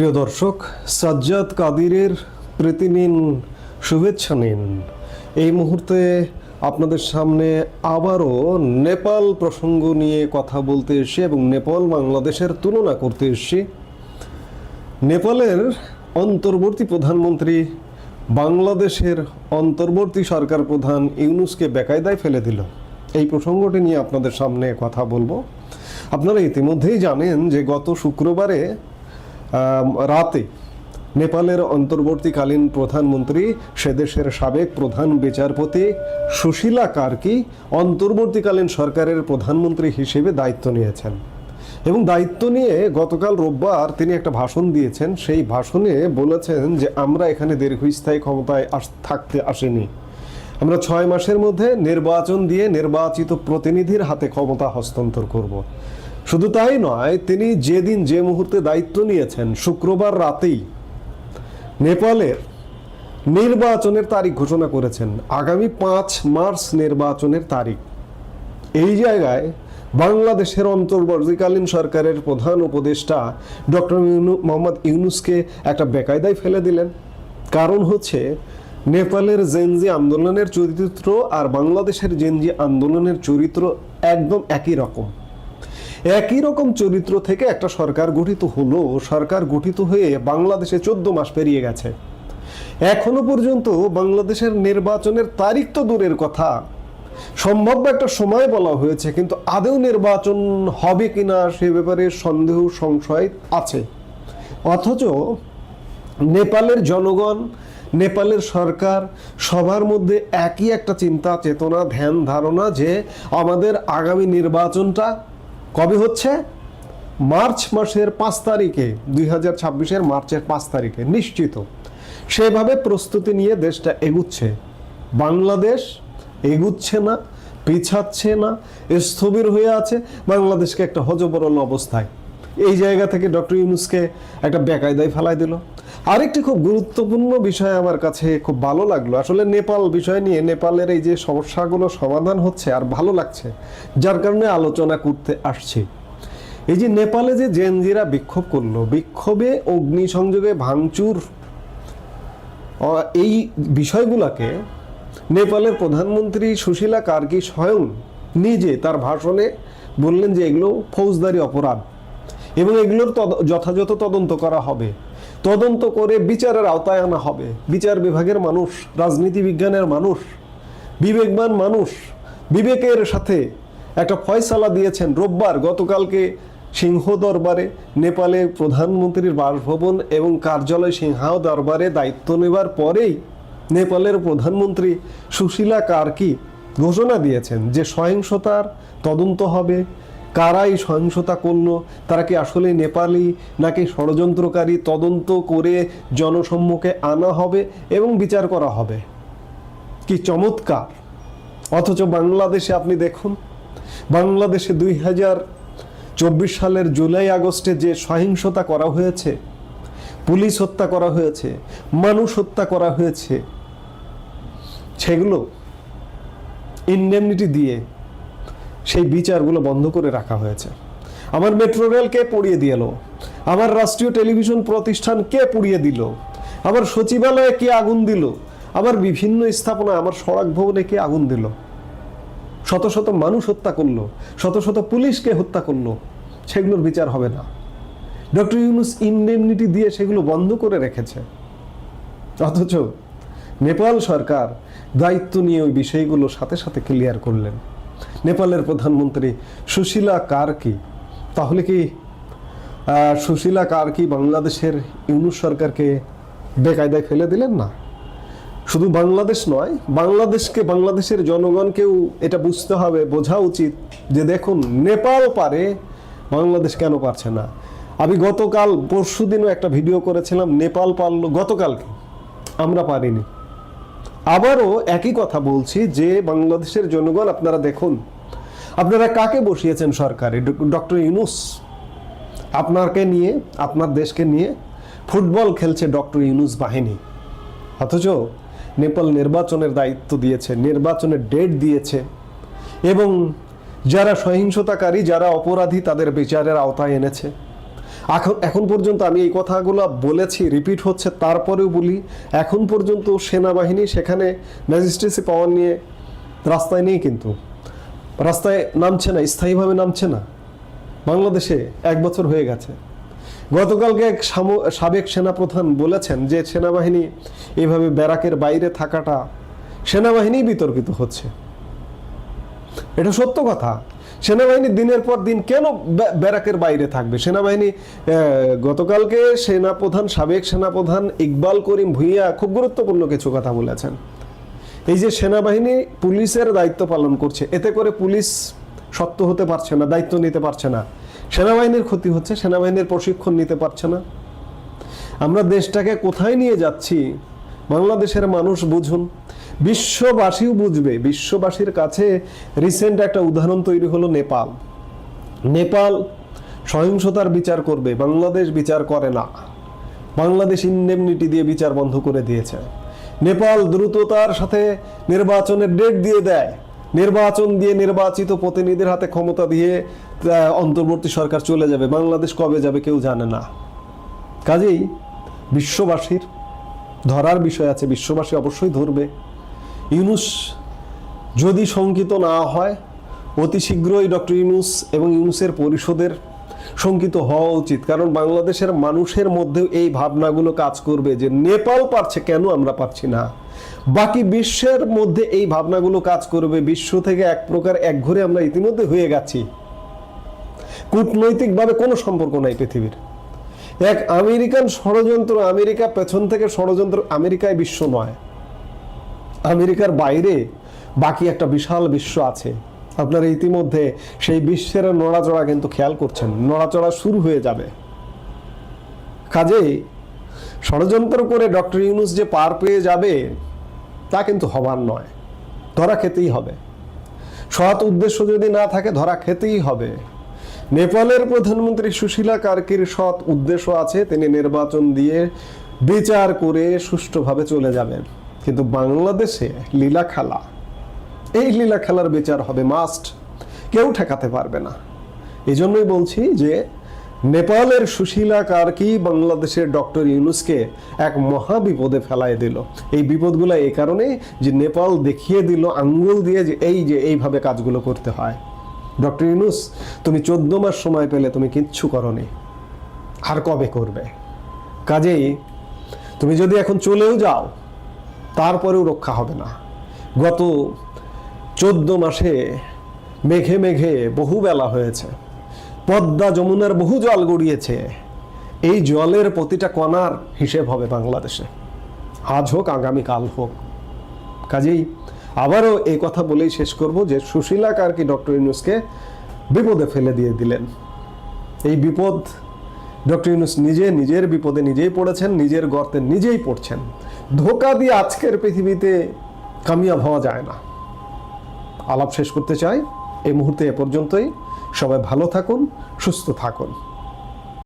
প্রিয় দর্শক, সাজ্জাদ কাদিরের প্রীতি নিন শুভেচ্ছা নিন। এই মুহূর্তে আপনাদের সামনে আবারও নেপাল প্রসঙ্গ নিয়ে কথা বলতে এসে এবং নেপাল বাংলাদেশের তুলনা করতে এসেছি। নেপালের অন্তর্বর্তী প্রধানমন্ত্রী, বাংলাদেশের অন্তর্বর্তী সরকার প্রধান ইউনুসকে বেকায়দায় ফেলে দিল। এই প্রসঙ্গটি নিয়ে আপনাদের সামনে কথা বলব। আপনারা ইতিমধ্যেই জানেন যে গত শুক্রবারে রাতে নেপালের অন্তর্বর্তীকালীন প্রধানমন্ত্রী, সে দেশের সাবেক প্রধান বিচারপতি সুশীলা কার্কি অন্তর্বর্তীকালীন সরকারের প্রধানমন্ত্রী হিসেবে দায়িত্ব নিয়েছেন। এবং দায়িত্ব নিয়ে গতকাল রোববার তিনি একটা ভাষণ দিয়েছেন। সেই ভাষণে বলেছেন যে, আমরা এখানে দীর্ঘস্থায়ী ক্ষমতায় আস- থাকতে আসিনি। আমরা ছয় মাসের মধ্যে নির্বাচন দিয়ে নির্বাচিত প্রতিনিধির হাতে ক্ষমতা হস্তান্তর করব। শুধু তাই নয়, তিনি যেদিন যে মুহূর্তে দায়িত্ব নিয়েছেন, শুক্রবার রাতেই নেপালের নির্বাচনের তারিখ ঘোষণা করেছেন। আগামী পাঁচ মার্চ নির্বাচনের তারিখ। এই জায়গায় বাংলাদেশের অন্তর্বর্তীকালীন সরকারের প্রধান উপদেষ্টা ডক্টর মোহাম্মদ ইউনুসকে একটা বেকায়দায় ফেলে দিলেন। কারণ হচ্ছে, নেপালের জেনজি আন্দোলনের চরিত্র আর বাংলাদেশের জেনজি আন্দোলনের চরিত্র একদম একই রকম। একই রকম চরিত্র থেকে একটা সরকার গঠিত হলো সরকার গঠিত হয়ে বাংলাদেশে চোদ্দ মাস পেরিয়ে গেছে। এখনও পর্যন্ত বাংলাদেশের নির্বাচনের তারিখ তো দূরের কথা। সম্ভাব্য একটা সময় বলা হয়েছে, কিন্তু আদৌ নির্বাচন হবে কিনা সে ব্যাপারে সন্দেহ, সংশয় আছে। অথচ নেপালের জনগণ, নেপালের সরকার সবার মধ্যে একই একটা চিন্তা, চেতনা, ধ্যান, ধারণা যে আমাদের আগামী নির্বাচনটা কবে হচ্ছে? মার্চ মাসের পাঁচ তারিখে, দুই হাজার ছাব্বিশের মার্চের পাঁচ তারিখে, নিশ্চিত। সেভাবে প্রস্তুতি নিয়ে দেশটা এগুচ্ছে। বাংলাদেশ এগুচ্ছে না, পিছাচ্ছে না, স্থবির হয়ে আছে বাংলাদেশকে একটা হজবরল অবস্থায়। এই জায়গা থেকে ডক্টর ইউনুসকে একটা বেকায়দায় ফেলাই দিল। আরেকটি খুব গুরুত্বপূর্ণ বিষয় আমার কাছে খুব ভালো লাগল। আসলে নেপাল বিষয় নিয়ে নেপালের এই যে সমস্যাগুলো সমাধান হচ্ছে আর ভালো লাগছে, যার কারণে আলোচনা করতে আসছি। এই যে নেপালে যে জেনজিরা বিক্ষোভ করল, বিক্ষোভে অগ্নিসংযোগে ভাঙচুর এই বিষয়গুলোকে নেপালের প্রধানমন্ত্রী সুশীলা কার্কি স্বয়ং নিজে তার ভাষণে বললেন যে এগুলো ফৌজদারি অপরাধ এবং এগুলোর তদ- যথাযথ তদন্ত করা হবে। তদন্ত করে বিচারের আওতায় আনা হবে। বিচার বিভাগের মানুষ, রাজনীতি বিজ্ঞানের মানুষ, বিবেকবান মানুষ, বিবেকের সাথে একটা ফয়সালা দিয়েছেন রোববার গতকালকে সিংহ দরবারে। নেপালে প্রধানমন্ত্রীর বাসভবন এবং কার্যালয় সিংহাও দরবারে দায়িত্ব নেবার পরেই নেপালের প্রধানমন্ত্রী সুশীলা কার্কি ঘোষণা দিয়েছেন যে সহিংসতার তদন্ত হবে কারা এই সহিংসতা করল? তারা কি আসলে নেপালি নাকি ষড়যন্ত্রকারী? তদন্ত করে জনসম্মুখে আনা হবে এবং বিচার করা হবে। কি চমৎকার! অথচ বাংলাদেশে আপনি দেখুন, বাংলাদেশে দুই হাজার চব্বিশ সালের জুলাই আগস্টে যে সহিংসতা করা হয়েছে, পুলিশ হত্যা করা হয়েছে, মানুষ হত্যা করা হয়েছে, সেগুলো ইন্ডেমনিটি দিয়ে সেই বিচারগুলো বন্ধ করে রাখা হয়েছে। আমার মেট্রো রেল কে পুড়িয়ে দিল আমার রাষ্ট্রীয় টেলিভিশন প্রতিষ্ঠান কে পুড়িয়ে দিল? আমার সচিবালয়ে কে আগুন দিল? আমার বিভিন্ন স্থাপনা আমার সড়ক ভবনে কে আগুন দিল? শত শত মানুষ হত্যা করল, শত শত পুলিশকে হত্যা করল, সেগুলোর বিচার হবে না। ডক্টর ইউনুস ইন্ডেমনিটি দিয়ে সেগুলো বন্ধ করে রেখেছে। অথচ নেপাল সরকার দায়িত্ব নিয়ে ওই বিষয়গুলো সাথে সাথে ক্লিয়ার করলেন। নেপালের প্রধানমন্ত্রী সুশীলা কার্কি। তাহলে কি সুশীলা কার্কি বাংলাদেশের ইউনুস সরকারকে বেকায়দায় ফেলে দিলেন না? শুধু বাংলাদেশ নয়, বাংলাদেশকে, বাংলাদেশের জনগণকেও এটা বুঝতে হবে, বোঝা উচিত যে দেখুন, নেপাল পারে, বাংলাদেশ কেন পারছে না? আমি গতকাল পরশু দিনও একটা ভিডিও করেছিলাম, নেপাল পারল, গতকালকে। আমরা পারিনি। আবারও একই কথা বলছি যে বাংলাদেশের জনগণ, আপনারা দেখুন, আপনারা কাকে বসিয়েছেন সরকারে? ডক্টর ইউনুস আপনাকে নিয়ে, আপনার দেশকে নিয়ে ফুটবল খেলছে ডক্টর ইউনুস বাহিনী। অথচ নেপাল নির্বাচনের দায়িত্ব দিয়েছে, নির্বাচনের ডেট দিয়েছে এবং যারা সহিংসতাকারী, যারা অপরাধী, তাদের বিচারের আওতায় এনেছে। এখন এখন পর্যন্ত আমি এই কথাগুলো বলেছি রিপিট হচ্ছে, তারপরেও বলি, এখন পর্যন্ত সেনাবাহিনী সেখানে ম্যাজিস্ট্রেসি পাওয়ার নিয়ে রাস্তায় নেই কিন্তু। রাস্তায় নামছে না, স্থায়ীভাবে নামছে না। বাংলাদেশে এক বছর হয়ে গেছে। গতকালকে এক সাবেক সেনাপ্রধান বলেছেন যে সেনাবাহিনী এইভাবে ব্যারাকের বাইরে থাকাটা সেনাবাহিনী বিতর্কিত হচ্ছে। এটা সত্য কথা। সেনাবাহিনী দিনের পর দিন কেন ব্যারাকের বাইরে থাকবে? সেনাবাহিনী গতকালকে সেনাপ্রধান, সাবেক সেনাপ্রধান ইকবাল করিম ভুইয়া খুব গুরুত্বপূর্ণ কিছু কথা বলেছেন। এই যে সেনাবাহিনী পুলিশের দায়িত্ব পালন করছে, এতে করে পুলিশ শক্ত হতে পারছে না, দায়িত্ব নিতে পারছে না। সেনাবাহিনীর ক্ষতি হচ্ছে, সেনাবাহিনীর প্রশিক্ষণ নিতে পারছে না। আমরা দেশটাকে কোথায় নিয়ে যাচ্ছি? বাংলাদেশের মানুষ বুঝুন বিশ্ববাসীও বুঝবে, বিশ্ববাসীর কাছে রিসেন্ট একটা উদাহরণ তৈরি হলো নেপাল। নেপাল সহিংসতার বিচার করবে, বাংলাদেশ বিচার করে না। বাংলাদেশ ইন্ডেমনিটি দিয়ে বিচার বন্ধ করে দিয়েছে। নেপাল দ্রুততার সাথে নির্বাচনের ডেট দিয়ে দেয়। নির্বাচন দিয়ে নির্বাচিত প্রতিনিধির হাতে ক্ষমতা দিয়ে অন্তর্বর্তী সরকার চলে যাবে। বাংলাদেশ কবে যাবে কেউ জানে না। কাজেই বিশ্ববাসীর ধরার বিষয় আছে। বিশ্ববাসী অবশ্যই ধরবে। ইউনুস যদি শঙ্কিত না হয়, অতি শীঘ্রই ডক্টর ইউনুস এবং ইউনুসের পরিষদের শঙ্কিত হওয়া উচিত। কারণ বাংলাদেশের মানুষের মধ্যেও এই ভাবনাগুলো কাজ করবে যে নেপাল পারছে, কেন আমরা পারছি না? বাকি বিশ্বের মধ্যে এই ভাবনাগুলো কাজ করবে, বিশ্ব থেকে এক প্রকার একঘরে আমরা ইতিমধ্যে হয়ে গেছি। কূটনৈতিকভাবে কোনো সম্পর্ক নাই পৃথিবীর। এক আমেরিকান ষড়যন্ত্র আমেরিকা পেছন থেকে ষড়যন্ত্র আমেরিকায় বিশ্ব নয়। আমেরিকার বাইরে বাকি একটা বিশাল বিশ্ব আছে। আপনারা ইতিমধ্যে সেই বিশ্বের নড়াচড়া কিন্তু খেয়াল করছেন। নড়াচড়া শুরু হয়ে যাবে। কাজেই ষড়যন্ত্র করে ডক্টর ইউনুস যে পার পেয়ে যাবে, তা কিন্তু হবার নয়। ধরা খেতেই হবে। সৎ উদ্দেশ্য যদি না থাকে, ধরা খেতেই হবে। নেপালের প্রধানমন্ত্রী সুশীলা কার্কির সৎ উদ্দেশ্য আছে, তিনি নির্বাচন দিয়ে বিচার করে সুষ্ঠুভাবে চলে যাবেন। কিন্তু বাংলাদেশে লীলা খেলা। এই লীলা খেলার বিচার হবে মাস্ট কেউ ঠেকাতে পারবে না। এই জন্যই বলছি যে, নেপালের সুশীলা কার্কি বাংলাদেশের ডক্টর ইউনুসকে এক মহা বিপদে ফেলায় দিল। এই বিপদগুলো এই কারণে যে নেপাল দেখিয়ে দিল, আঙ্গুল দিয়ে যে এই যে এইভাবে কাজগুলো করতে হয়। ডক্টর ইউনুস, তুমি চোদ্দ মাস সময় পেলে তুমি কিচ্ছু করনি। আর কবে করবে? কাজেই তুমি যদি এখন চলেও যাও তারপরেও রক্ষা হবে না। গত চোদ্দ মাসে মেঘে মেঘে বহু বেলা হয়েছে। পদ্মা যমুনার বহু জল গড়িয়েছে। এই জলের প্রতিটা কণার হিসেব হবে বাংলাদেশে। আজ হোক আগামীকাল হোক। কাজেই আবারও এই কথা বলেই শেষ করব যে সুশীলা কার্কি ডক্টর ইউনুসকে বিপদে ফেলে দিয়ে দিলেন। এই বিপদ ডক্টর ইউনুস নিজে নিজের বিপদে নিজেই পড়েছেন, নিজের গর্তে নিজেই পড়ছেন। ধোকা দিয়ে আজকের পৃথিবীতে কামিয়াব হওয়া যায় না। আলাপ শেষ করতে চাই। এই মুহূর্তে এ পর্যন্তই। সবাই ভালো থাকুন, সুস্থ থাকুন।